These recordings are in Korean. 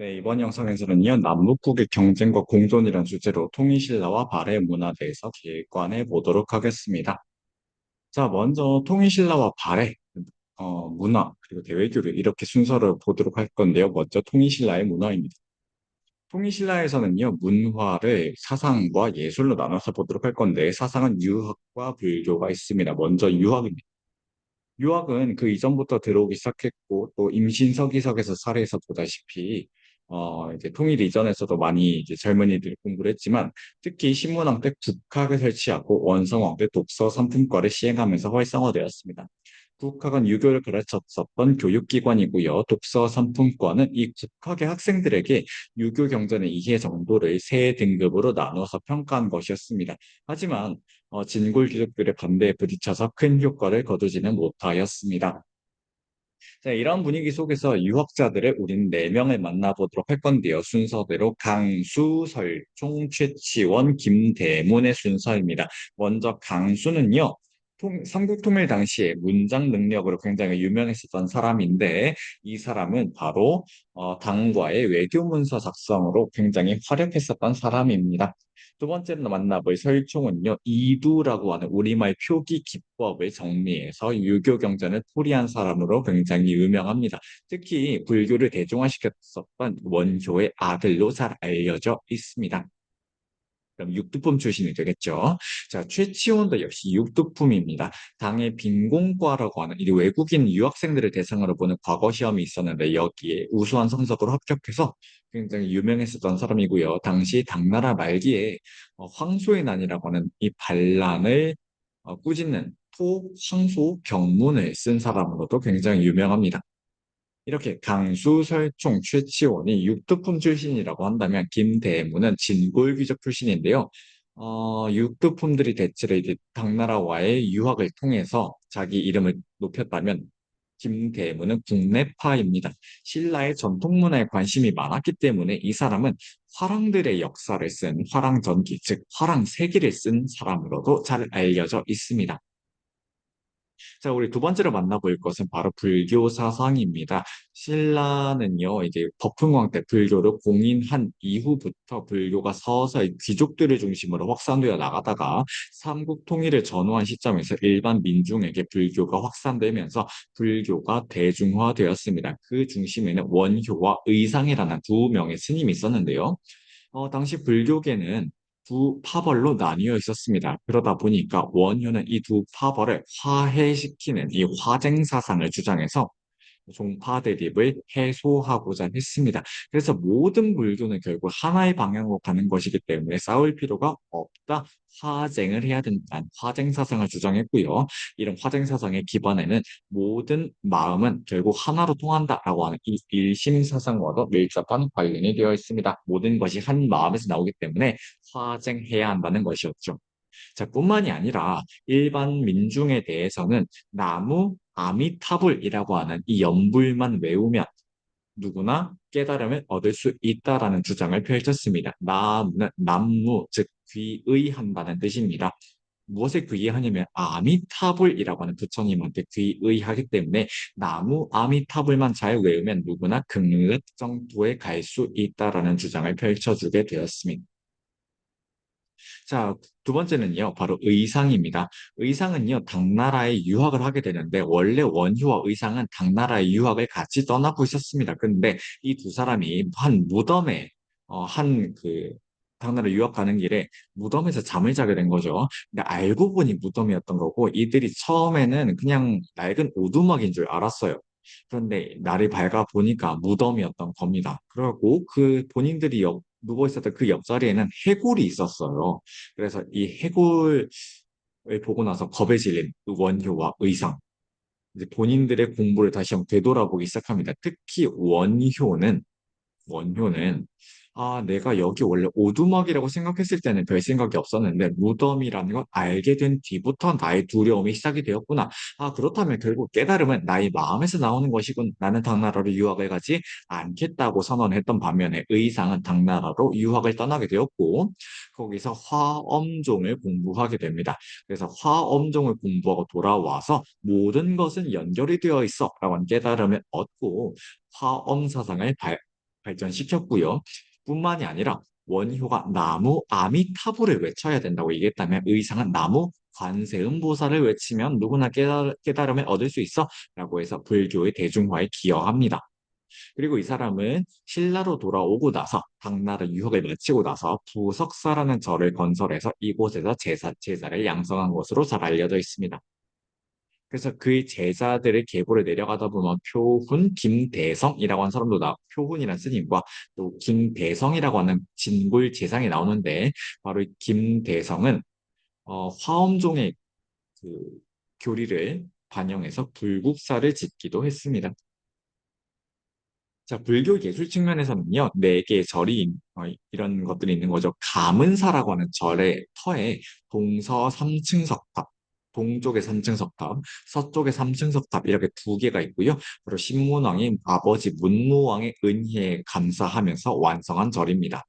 네, 이번 영상에서는요, 남북국의 경쟁과 공존이라는 주제로 통일신라와 발해의 문화에 대해서 개관해 보도록 하겠습니다. 자, 먼저 통일신라와 발해, 어, 문화, 그리고 대외교류 이렇게 순서를 보도록 할 건데요. 먼저 통일신라의 문화입니다. 통일신라에서는요, 문화를 사상과 예술로 나눠서 보도록 할 건데, 사상은 유학과 불교가 있습니다. 먼저 유학입니다. 유학은 그 이전부터 들어오기 시작했고, 또 임신서기석에서 사례에서 보다시피, 어, 이제 통일 이전에서도 많이 이제 젊은이들이 공부를 했지만, 특히 신문왕 때 국학을 설치하고 원성왕 때 독서 상품과를 시행하면서 활성화되었습니다. 국학은 유교를 가르쳤었던 교육기관이고요. 독서 상품과는 이 국학의 학생들에게 유교 경전의 이해 정도를 세 등급으로 나눠서 평가한 것이었습니다. 하지만 어, 진골 귀족들의 반대에 부딪혀서 큰 효과를 거두지는 못하였습니다. 자, 이런 분위기 속에서 유학자들의 우린 네명을 만나보도록 할 건데요. 순서대로 강수, 설총, 최치원, 김대문의 순서입니다. 먼저 강수는요. 통, 삼국통일 당시에 문장 능력으로 굉장히 유명했었던 사람인데 이 사람은 바로 어, 당과의 외교문서 작성으로 굉장히 활약했었던 사람입니다. 두 번째로 만나볼 설총은요, 이두라고 하는 우리말 표기 기법을 정리해서 유교 경전을 풀이한 사람으로 굉장히 유명합니다. 특히 불교를 대중화시켰었던 원효의 아들로 잘 알려져 있습니다. 그럼 육두품 출신이 되겠죠. 자, 최치원도 역시 육두품입니다. 당의 빈공과라고 하는 이 외국인 유학생들을 대상으로 보는 과거 시험이 있었는데 여기에 우수한 성적으로 합격해서 굉장히 유명했었던 사람이고요. 당시 당나라 말기에 어, 황소의 난이라고 하는 이 반란을 어, 꾸짖는 토, 황소, 경문을 쓴 사람으로도 굉장히 유명합니다. 이렇게 강수, 설총, 최치원이 육두품 출신이라고 한다면 김대문은 진골귀족 출신인데요. 어, 육두품들이 대체로 이제 당나라와의 유학을 통해서 자기 이름을 높였다면 김대문은 국내파입니다. 신라의 전통 문화에 관심이 많았기 때문에 이 사람은 화랑들의 역사를 쓴 화랑전기, 즉 화랑세기를 쓴 사람으로도 잘 알려져 있습니다. 자, 우리 두 번째로 만나볼 것은 바로 불교 사상입니다. 신라는요, 이제 법흥왕 때 불교를 공인한 이후부터 불교가 서서히 귀족들을 중심으로 확산되어 나가다가 삼국 통일을 전후한 시점에서 일반 민중에게 불교가 확산되면서 불교가 대중화되었습니다. 그 중심에는 원효와 의상이라는 두 명의 스님이 있었는데요. 어, 당시 불교계는 두 파벌로 나뉘어 있었습니다. 그러다 보니까 원효는 이 두 파벌을 화해시키는 이 화쟁 사상을 주장해서 종파 대립을 해소하고자 했습니다. 그래서 모든 불교는 결국 하나의 방향으로 가는 것이기 때문에 싸울 필요가 없다. 화쟁을 해야 된다는 화쟁 사상을 주장했고요. 이런 화쟁 사상의 기반에는 모든 마음은 결국 하나로 통한다라고 하는 이 일심 사상과도 밀접한 관련이 되어 있습니다. 모든 것이 한 마음에서 나오기 때문에 화쟁해야 한다는 것이었죠. 자, 뿐만이 아니라 일반 민중에 대해서는 나무 아미타불이라고 하는 이 연불만 외우면 누구나 깨달음을 얻을 수 있다라는 주장을 펼쳤습니다. 나무는 남무, 즉 귀의한다는 뜻입니다. 무엇에 귀의하냐면 아미타불이라고 하는 부처님한테 귀의하기 때문에 나무 아미타불만 잘 외우면 누구나 극락 정도에 갈 수 있다라는 주장을 펼쳐주게 되었습니다. 자, 두 번째는요, 바로 의상입니다. 의상은요, 당나라에 유학을 하게 되는데, 원래 원효와 의상은 당나라의 유학을 같이 떠나고 있었습니다. 근데 이 두 사람이 한 무덤에, 어, 한 그, 당나라 유학 가는 길에 무덤에서 잠을 자게 된 거죠. 근데 알고 보니 무덤이었던 거고, 이들이 처음에는 그냥 낡은 오두막인 줄 알았어요. 그런데 날이 밝아 보니까 무덤이었던 겁니다. 그리고 그 본인들이 누워 있었던 그 옆자리에는 해골이 있었어요. 그래서 이 해골을 보고 나서 겁에 질린 원효와 의상, 이제 본인들의 공부를 다시 한번 되돌아보기 시작합니다. 특히 원효는 원효는 아, 내가 여기 원래 오두막이라고 생각했을 때는 별 생각이 없었는데 무덤이라는 걸 알게 된 뒤부터 나의 두려움이 시작이 되었구나. 아, 그렇다면 결국 깨달음은 나의 마음에서 나오는 것이군. 나는 당나라로 유학을 가지 않겠다고 선언했던 반면에 의상은 당나라로 유학을 떠나게 되었고 거기서 화엄종을 공부하게 됩니다. 그래서 화엄종을 공부하고 돌아와서 모든 것은 연결이 되어 있어 라고 깨달음을 얻고 화엄 사상을 발, 발전시켰고요. 뿐만이 아니라 원효가 나무 아미타불을 외쳐야 된다고 얘기했다면 의상은 나무 관세음보살을 외치면 누구나 깨달, 깨달음을 얻을 수 있어 라고 해서 불교의 대중화에 기여합니다. 그리고 이 사람은 신라로 돌아오고 나서 당나라 유학을 마치고 나서 부석사라는 절을 건설해서 이곳에서 제사, 제자를 양성한 것으로 잘 알려져 있습니다. 그래서 그 제자들의 계보를 내려가다 보면 표훈, 김대성이라고 하는 사람도 나, 표훈이라는 스님과 또 김대성이라고 하는 진골 재상이 나오는데 바로 이 김대성은 어, 화엄종의 그 교리를 반영해서 불국사를 짓기도 했습니다. 자, 불교 예술 측면에서는요, 네 개의 절이, 어, 이런 것들이 있는 거죠. 가문사라고 하는 절의 터에 동서 3층 석탑, 동쪽에 3층 석탑, 서쪽에 3층 석탑, 이렇게 두 개가 있고요. 그리고 신문왕이 아버지 문무왕의 은혜에 감사하면서 완성한 절입니다.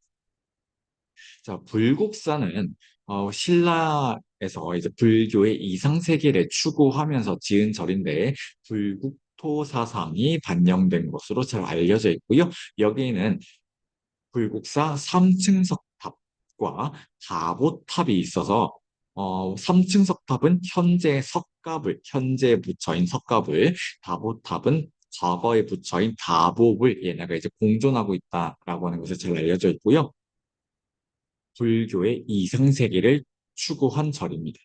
자, 불국사는 어, 신라에서 이제 불교의 이상세계를 추구하면서 지은 절인데, 불국 토 사상이 반영된 것으로 잘 알려져 있고요. 여기에는 불국사 3층 석탑과 다보탑이 있어서 어, 3층 석탑은 현재 석갑을 현재 부처인 석갑을 다보탑은 과거에 부처인 다보을 얘네가 이제 공존하고 있다라고 하는 것을 잘 알려져 있고요. 불교의 이상세계를 추구한 절입니다.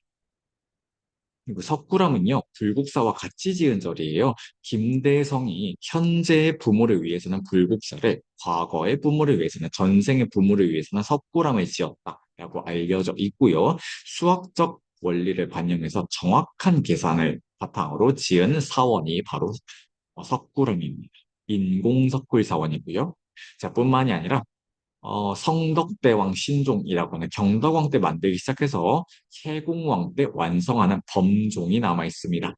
그리고 석굴암은요, 불국사와 같이 지은 절이에요. 김대성이 현재의 부모를 위해서는 불국사를, 과거의 부모를 위해서는, 전생의 부모를 위해서는 석굴암을 지었다 라고 알려져 있고요. 수학적 원리를 반영해서 정확한 계산을 바탕으로 지은 사원이 바로 석굴암입니다. 인공석굴 사원이고요. 자, 뿐만이 아니라 어, 성덕대왕 신종이라고 하는 경덕왕 때 만들기 시작해서 세공왕 때 완성하는 범종이 남아 있습니다.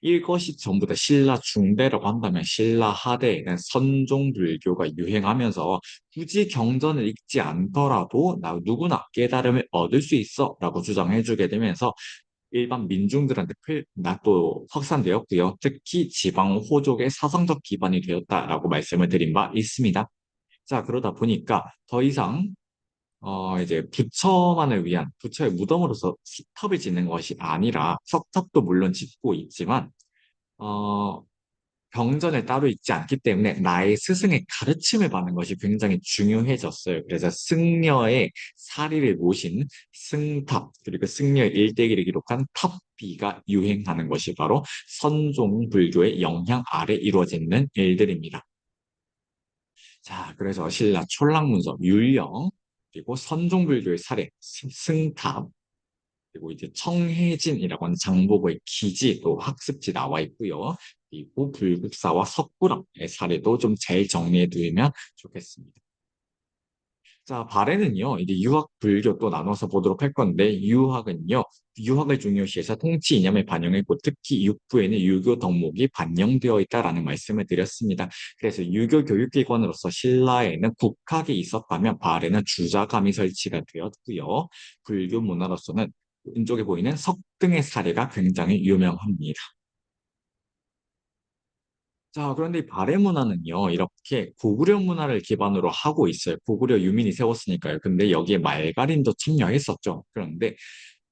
이것이 전부 다 신라 중대라고 한다면 신라 하대에는 선종 불교가 유행하면서 굳이 경전을 읽지 않더라도 나 누구나 깨달음을 얻을 수 있어 라고 주장해주게 되면서 일반 민중들한테 또 확산되었고요. 특히 지방 호족의 사상적 기반이 되었다라고 말씀을 드린 바 있습니다. 자, 그러다 보니까 더 이상 어, 이제 부처만을 위한 부처의 무덤으로서 석탑을 짓는 것이 아니라 석탑도 물론 짓고 있지만 어, 병전에 따로 있지 않기 때문에 나의 스승의 가르침을 받는 것이 굉장히 중요해졌어요. 그래서 승려의 사리를 모신 승탑 그리고 승려의 일대기를 기록한 탑비가 유행하는 것이 바로 선종 불교의 영향 아래 이루어지는 일들입니다. 자, 그래서 신라 촐락문서, 율령, 그리고 선종불교의 사례, 승탑, 그리고 이제 청해진이라고 하는 장보고의 기지 또 학습지 나와 있고요. 그리고 불국사와 석굴암의 사례도 좀 잘 정리해 두면 좋겠습니다. 자, 발해는요, 이제 유학, 불교 또 나눠서 보도록 할 건데, 유학은요, 유학을 중요시해서 통치 이념을 반영했고, 특히 육부에는 유교 덕목이 반영되어 있다라는 말씀을 드렸습니다. 그래서 유교 교육기관으로서 신라에는 국학이 있었다면, 발해는 주자감이 설치가 되었고요. 불교 문화로서는 왼쪽에 보이는 석등의 사례가 굉장히 유명합니다. 자, 그런데 이 발해 문화는요, 이렇게 고구려 문화를 기반으로 하고 있어요. 고구려 유민이 세웠으니까요. 근데 여기에 말가림도 참여했었죠. 그런데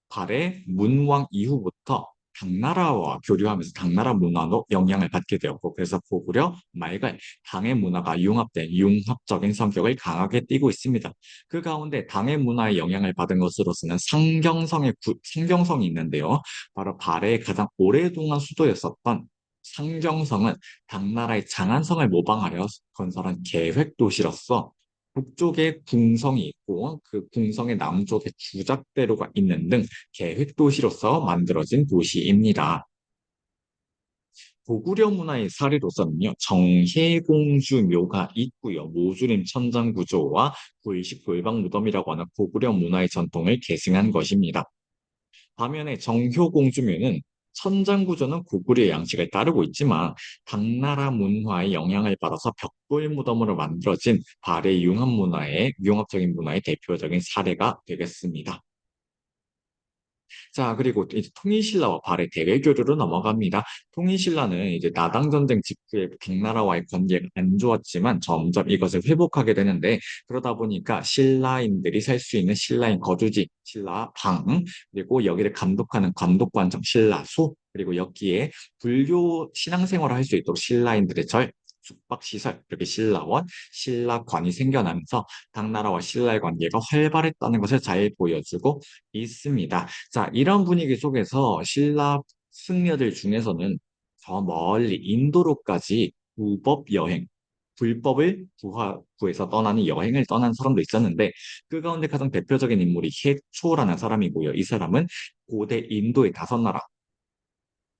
발해 문왕 이후부터 당나라와 교류하면서 당나라 문화도 영향을 받게 되었고 그래서 고구려 말갈 당의 문화가 융합된 융합적인 성격을 강하게 띠고 있습니다. 그 가운데 당의 문화에 영향을 받은 것으로서는 상경성의 구, 상경성이 있는데요. 바로 발해의 가장 오랫동안 수도였었던 상경성은 당나라의 장안성을 모방하려 건설한 계획 도시로서 북쪽에 궁성이 있고 그 궁성의 남쪽에 주작대로가 있는 등 계획 도시로서 만들어진 도시입니다. 고구려 문화의 사례로서는요, 정혜공주 묘가 있고요. 모주림 천장 구조와 구일식 돌방 무덤이라고 하는 고구려 문화의 전통을 계승한 것입니다. 반면에 정효공주묘는 천장 구조는 고구려의 양식을 따르고 있지만 당나라 문화의 영향을 받아서 벽돌 무덤으로 만들어진 발해 융합 문화의 융합적인 문화의 대표적인 사례가 되겠습니다. 자, 그리고 이제 통일신라와 발해 대외교류로 넘어갑니다. 통일신라는 이제 나당전쟁 직후에 백나라와의 관계가 안 좋았지만 점점 이것을 회복하게 되는데 그러다 보니까 신라인들이 살 수 있는 신라인 거주지, 신라방, 그리고 여기를 감독하는 감독관청 신라소, 그리고 여기에 불교 신앙생활을 할 수 있도록 신라인들의 절, 숙박시설, 이렇게 신라원, 신라관이 생겨나면서 당나라와 신라의 관계가 활발했다는 것을 잘 보여주고 있습니다. 자, 이런 분위기 속에서 신라 승려들 중에서는 저 멀리 인도로까지 불법 여행, 불법을 구하, 구해서 떠나는 여행을 떠난 사람도 있었는데 그 가운데 가장 대표적인 인물이 해초라는 사람이고요. 이 사람은 고대 인도의 다섯 나라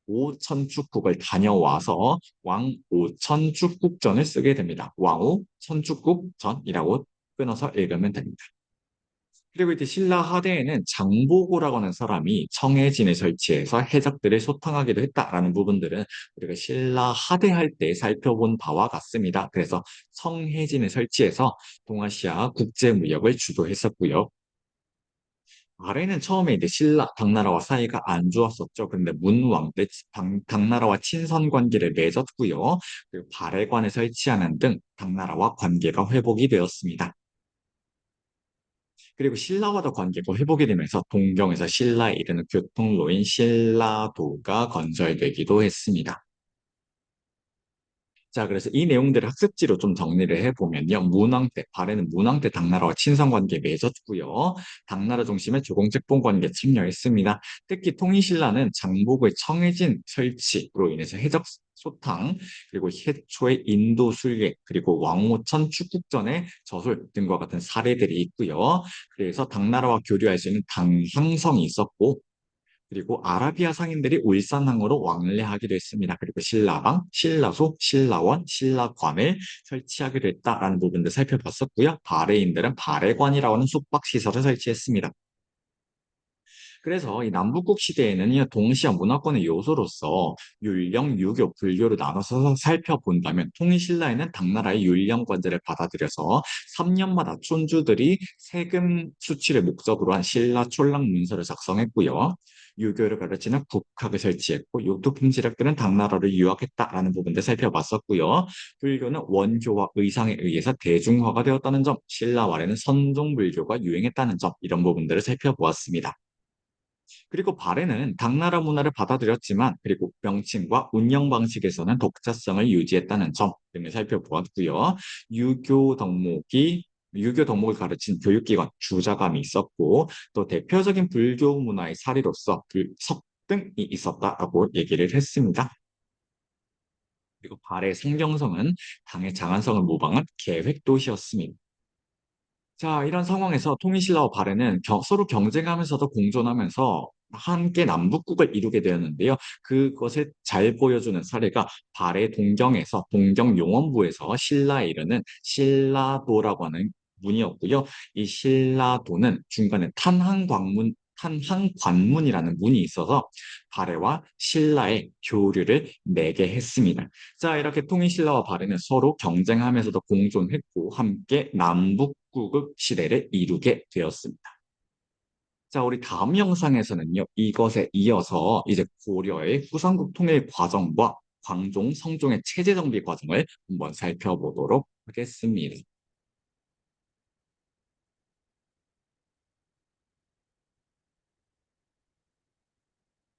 오천축국을 다녀와서 왕 오천축국전을 쓰게 됩니다. 왕오 천축국전이라고 끊어서 읽으면 됩니다. 그리고 이제 신라 하대에는 장보고라고 하는 사람이 청해진에 설치해서 해적들을 소탕하기도 했다라는 부분들은 우리가 신라 하대할 때 살펴본 바와 같습니다. 그래서 청해진에 설치해서 동아시아 국제무역을 주도했었고요. 아래는 처음에 이제 신라, 당나라와 사이가 안 좋았었죠. 근데 문왕 때 당, 당나라와 친선 관계를 맺었고요. 그리고 발해관을 설치하는 등 당나라와 관계가 회복이 되었습니다. 그리고 신라와도 관계가 회복이 되면서 동경에서 신라에 이르는 교통로인 신라도가 건설되기도 했습니다. 자, 그래서 이 내용들을 학습지로 좀 정리를 해보면요. 문왕 때, 발해는 문왕 때 당나라와 친선관계 맺었고요. 당나라 중심의 조공책봉 관계 참여했습니다. 특히 통일신라는 장복의 청해진 설치로 인해서 해적 소탕, 그리고 해초의 인도 순례, 그리고 왕호천 축국전의 저술 등과 같은 사례들이 있고요. 그래서 당나라와 교류할 수 있는 당향성이 있었고, 그리고 아라비아 상인들이 울산항으로 왕래하기도 했습니다. 그리고 신라방, 신라소, 신라원, 신라관을 설치하기도 했다라는 부분들 살펴봤었고요. 바레인들은 바레관이라고 하는 숙박시설을 설치했습니다. 그래서 이 남북국 시대에는 동시아 문화권의 요소로서 율령, 유교, 불교를 나눠서 살펴본다면 통일신라에는 당나라의 율령 관제를 받아들여서 3년마다 촌주들이 세금 수치를 목적으로 한 신라 촌랑 문서를 작성했고요. 유교를 가르치는 국학을 설치했고 요트 품지략들은 당나라를 유학했다라는 부분들 살펴봤었고요. 불교는 원교와 의상에 의해서 대중화가 되었다는 점, 신라말에는 선종불교가 유행했다는 점 이런 부분들을 살펴보았습니다. 그리고 발해는 당나라 문화를 받아들였지만 그리고 명칭과 운영 방식에서는 독자성을 유지했다는 점 등을 살펴보았고요. 유교 덕목이 유교 덕목을 가르친 교육기관 주자감이 있었고 또 대표적인 불교 문화의 사례로서 그 석등이 있었다라고 얘기를 했습니다. 그리고 발해 성경성은 당의 장안성을 모방한 계획 도시였습니다. 자, 이런 상황에서 통일신라와 발해는 겨- 서로 경쟁하면서도 공존하면서 함께 남북국을 이루게 되었는데요. 그것을 잘 보여주는 사례가 발해 동경에서 동경 용원부에서 신라에 이르는 신라도라고 하는 문이었고요. 이 신라도는 중간에 탄항관문 탄항관문이라는 문이 있어서 발해와 신라의 교류를 맺게 했습니다. 자, 이렇게 통일신라와 발해는 서로 경쟁하면서도 공존했고 함께 남북국의 시대를 이루게 되었습니다. 자, 우리 다음 영상에서는요, 이것에 이어서 이제 고려의 후삼국 통일 과정과 광종, 성종의 체제 정비 과정을 한번 살펴보도록 하겠습니다.